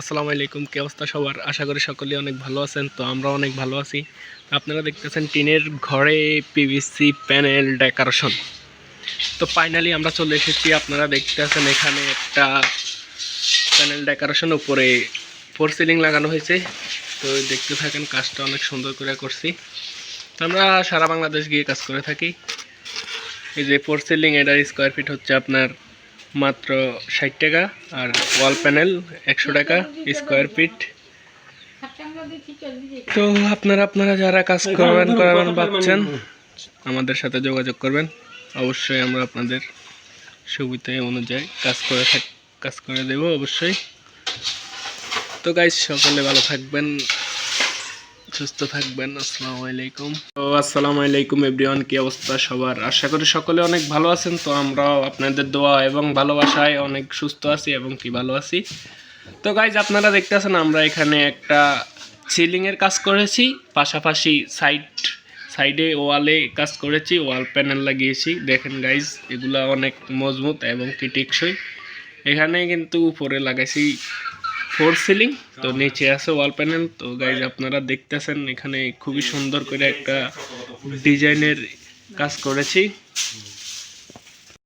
আসসালামু আলাইকুম, কে অবস্থা সবার? আশা করি সকলেই অনেক ভালো আছেন, তো আমরা অনেক ভালো আছি। আপনারা দেখতেছেন টিনের ঘরে পিভিসি প্যানেল ডেকোরেশন তো ফাইনালি আমরা চলে এসেছি, আপনারা দেখতেছেন এখানে একটা প্যানেল ডেকোরেশন উপরে ফোর সিলিং লাগানো হয়েছে। তো দেখতে থাকেন, কাজটা অনেক সুন্দর করে করছি। তো আমরা সারা বাংলাদেশ গিয়ে কাজ করে থাকি। এই যে ফোর সিলিং এটার স্কোয়ার ফিট হচ্ছে আপনার মাত্র ষাট টাকা আর ওয়াল প্যানেল একশো টাকা স্কোয়ার ফিট। তো আপনারা আপনারা যারা কাজ করবেন করাবেন ভাবছেন আমাদের সাথে যোগাযোগ করবেন। অবশ্যই আমরা আপনাদের সুবিধা অনুযায়ী কাজ করে কাজ করে দেব অবশ্যই। তো গাইজ সকলে ভালো থাকবেন। সুস্থ থাকবেন, আসসালামু আলাইকুম। তো আসসালামু আলাইকুম এভরিওয়ান, কি অবস্থা সবার? আশা করি সকলে অনেক ভালো আছেন, তো আমরাও আপনাদের দোয়া এবং ভালোবাসায় অনেক সুস্থ আছি এবং কি ভালো আছি। তো গাইজ আপনারা দেখতেছেন, আমরা এখানে একটা সিলিংয়ের কাজ করেছি, পাশাপাশি সাইড সাইডে ওয়ালে কাজ করেছি ওয়াল প্যানেল লাগিয়েছি। দেখেন গাইজ এগুলা অনেক মজবুত এবং কি টেকসই। এখানে কিন্তু উপরে লাগাইছি ফোর সিলিং। তো নিচে আছে ওয়াল প্যানেল। তো গাইজ আপনারা দেখতেছেন, এখানে খুবই সুন্দর করে একটা ডিজাইনের কাজ করেছি।